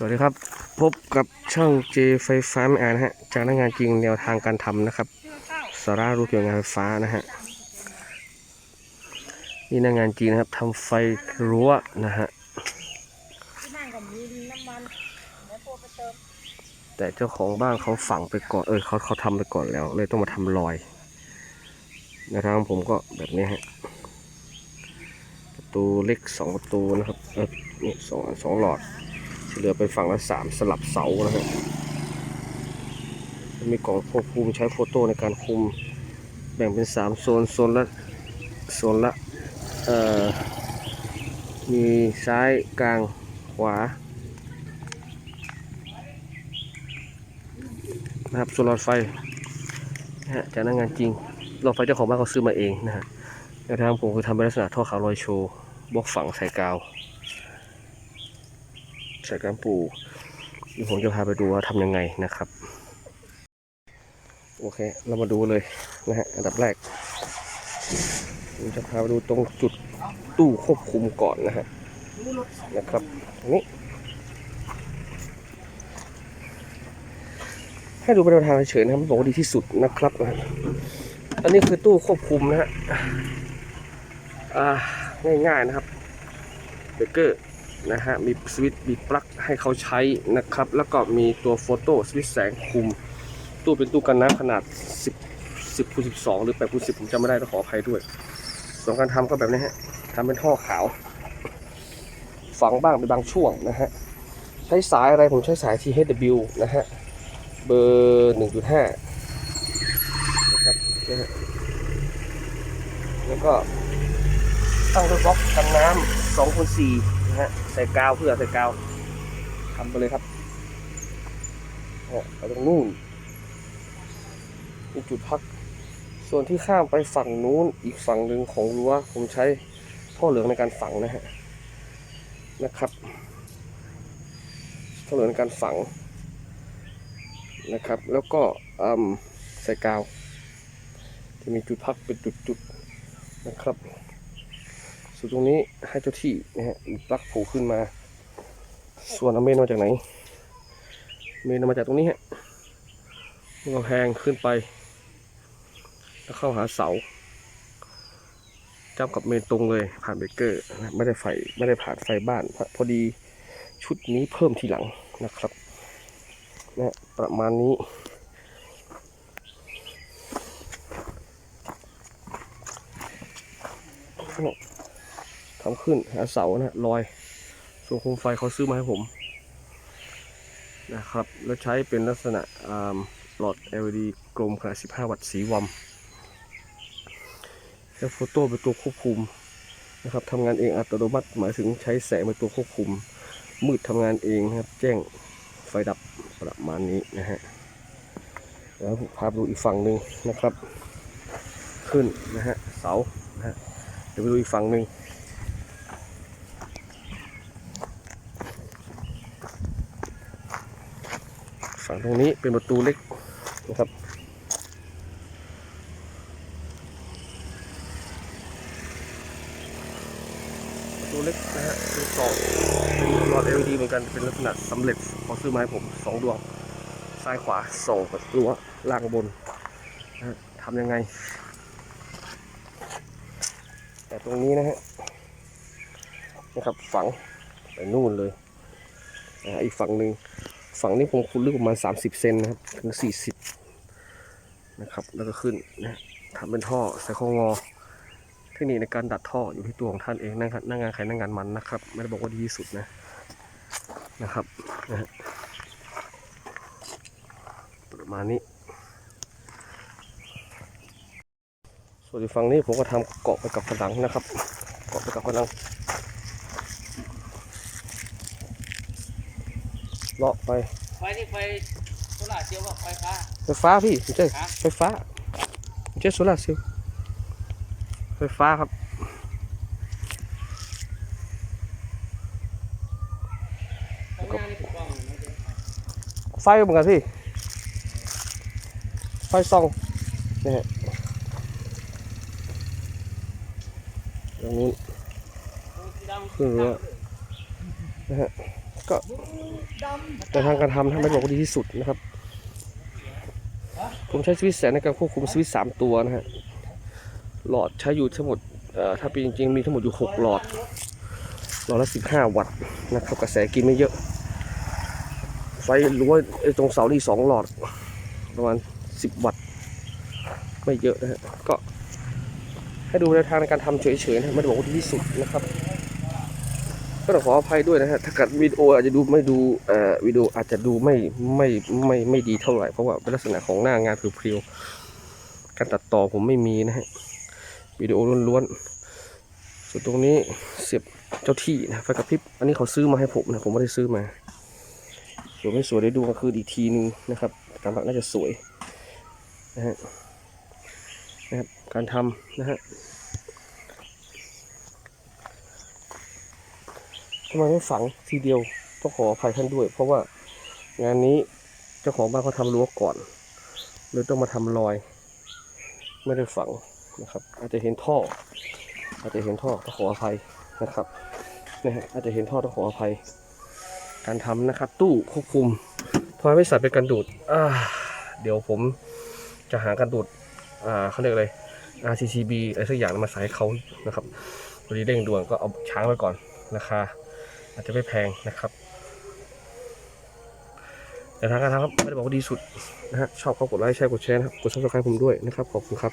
สวัสดีครับ พบกับช่องเจไฟฟ้าไม่อานนะฮะจากน้างานจริงแนวทางการทำนะครับสาระรู้เกี่ยวกับงานไฟฟ้านะฮะนี่น้างานจริงนะครับทำไฟรั้วนะฮะแต่เจ้าของบ้านเขาฝังไปก่อนเออเขาเขาทำไปก่อนแล้ว เลยต้องมาทำรอยแนวทางผมก็แบบนี้ฮะประตูเล็กสองประตูนะครับเออสองสองหลอด เหลือเป็นฝั่งละสามสลับเสานะฮะมีกล่องควบคุมใช้โฟโต้ในการคุม แบ่งเป็นสามโซนโซนละโซนละเอ่อมีซ้ายกลางขวานะครับโซนหลอดไฟนะฮะจากหน้างงานจริงหลอดไฟเจ้าของบ้านเขาซื้อมาเองนะฮะแนวทางผมคือทำเป็นลักษณะท่อขาวลอยโชว์บล็อกฝังใส่กาว ใส่กาวปูเดี๋ยวผมจะพาไปดูว่าทำยังไงนะครับ โอเค เรามาดูเลยนะฮะอันดับแรกผมจะพาไปดูตรงจุดตู้ควบคุมก่อนนะฮะนะครับนี้ให้ดูเป็นทางเฉยๆนะครับไม่บอกว่าดีที่สุดนะครับ อันนี้คือตู้ควบคุมนะฮะอ่าง่ายๆนะครับเบเกอร์ นะฮะ มีสวิตช์มีปลั๊กให้เขาใช้นะครับ แล้วก็มีตัวโฟโต้สวิตช์แสงคุม ตู้เป็นตู้กันน้ำขนาด 10 10คูณ12 หรือ8คูณ10 ผมจำไม่ได้ต้องขออภัยด้วย ส่วนการทำก็แบบนี้ฮะทำเป็นท่อขาว ฝังบ้างเป็นบางช่วงนะฮะ ใช้สายอะไรผมใช้สาย THW นะฮะ เบอร์ 1.5 นะครับนะฮะแล้วก็ตั้งด้วยบล็อกกันน้ำ2คูณ4 ฮะใส่กาวเพื่อใส่กาวทำไปเลยครับนะฮะไปตรงนู่นมีกจุดพัก ส่วนที่ข้ามไปฝั่งนู้นอีกฝั่งหนึ่งของรั้วผมใช้ท่อเหลืองในการฝังนะฮะนะครับท่อเหลืองในการฝังนะครับ แล้วก็ใส่กาว จะมีจุดพักเป็นจุดๆนะครับ ส่วนตรงนี้ให้เจ้าที่นะฮะปลักผล่ขึ้นมา ส่วนเอาเมนมาจากไหน เมนมาจากตรงนี้ฮะเราแพงขึ้นไป แล้วเข้าหาเสาจับกับเมนตรงเลยผ่านเบรกเกอร์ไม่ได้ไฟไม่ได้ผ่านไฟบ้านพอพอดีชุดนี้เพิ่มทีหลังนะครับนะประมาณนี้ ทำขึ้น หาเสานะลอยส่วนโคมไฟเขาซื้อมาให้ผมนะครับ แล้วใช้เป็นลักษณะหลอด LED กลมขนาด 15 วัตต์สีวัมแล้วโฟโต้เป็นตัวควบคุมนะครับทำงานเองอัตโนมัติหมายถึงใช้แสงเป็นตัวควบคุม มืดทำงานเองนะครับ แจ้งไฟดับประมาณนี้นะฮะแล้วพาไปดูอีกฝั่งหนึ่งนะครับ ขึ้นนะฮะเสานะฮะเดี๋ยวไปดูอีกฝั่งหนึ่ง ฝั่งตรงนี้เป็นประตูเล็กนะครับประตูเล็กนะฮะเป็นกล่องเป็นหลอด LED เหมือนกันเป็นลักษณะสำเร็จเขาซื้อมาให้ผมสองดวงซ้ายขวาส่องประตูล่างบนนะทำยังไง แต่ตรงนี้นะฮะนะครับฝังไปนู่นเลยอีกฝั่งหนึ่ง ฝั่งนี้ผมคุณลึกประมาณ 30 เซนนะครับ ถึง 40 นะครับ แล้วก็ขึ้นนะทำเป็นท่อใส่ข้องอ เทคนิคในการดัดท่ออยู่ที่ตัวของท่านเองนะครับน้างงานใครน้างงานมันนะครับ ไม่ได้บอกว่าดีที่สุดนะ นะครับนะประมาณนี้ ส่วนอีฝั่งนี้ผมก็ทำเกาะไปกับผนังนะครับ เกาะไปกับผนัง เลาะไป ไฟนี่ไฟโซล่าร์เซลล์กับไฟฟ้า ไฟฟ้าพี่ไม่ใช่ฮะ ไฟฟ้าไม่ใช่โซลาร์เซลล์ไฟฟ้าครับข้างหน้านี่ถูกต้องไม่ใช่ไฟเหมือนกันพี่ไฟส่องนี่ฮะตรงนี้สีดำขึ้นรั้วนะฮะ ก็แต่ทางการทำท่านไม่ได้บอกว่าดีที่สุดนะครับ ผมใช้สวิตแสนในการควบคุมสวิตสามตัวนะฮะหลอดใช้อยู่ทั้งหมดถ้าเป็นจริงๆมีทั้งหมดอยู่ 6 หลอด หลอดละ 15 วัตต์นะครับกระแสกินไม่เยอะ ไฟรั้วตรงเสานี่2หลอด ประมาณ 10 วัตต์ ไม่เยอะนะฮะก็ให้ดูแนวทางในการทำเฉยๆนะไม่ได้บอกว่าดีที่สุดนะครับ ก็ต้องขออภัยด้วยนะฮะถ้าเกิดวิดีโออาจจะดูไม่ดูเอ่อวิดีโออาจจะดูไม่ไม่ไม่ไม่ดีเท่าไหร่เพราะว่าเป็นลักษณะของหน้างานเพรียวๆการตัดต่อผมไม่มีนะฮะวิดีโอล้วนๆส่วนตรงนี้เสียบเจ้าที่นะไฟกระพริบอันนี้เขาซื้อมาให้ผมนะผมไม่ได้ซื้อมาสวยไม่สวยได้ดูก็คืออีกทีนึงนะครับการปักน่าจะสวยนะฮะนะครับการทำนะฮะ ทำไมไม่ฝังทีเดียวต้องขออภัยท่านด้วย เพราะว่างานนี้เจ้าของบ้านเขาทำรั้วก่อนเลยต้องมาทำรอย ไม่ได้ฝังนะครับ อาจจะเห็นท่อ อาจจะเห็นท่อต้องขออภัยนะครับนะฮะอาจจะเห็นท่อต้องขออภัย การทำนะครับ ตู้ควบคุมทำไมไม่ใส่เป็นกันดูดอ่าเดี๋ยวผมจะหากันดูดอ่าเขาเรียกอะไร RCCB อะไรสักอย่างมาใส่เขานะครับวันนี้เร่งด่วนก็เอาช้างไว้ก่อนราคา อาจจะไม่แพงนะครับแต่ทางการทำครับไม่ได้บอกว่าดีสุดนะฮะชอบก็กดไลค์แชร์กดแชร์นะครับกดซับสไครต์ผมด้วยนะครับขอบคุณครับ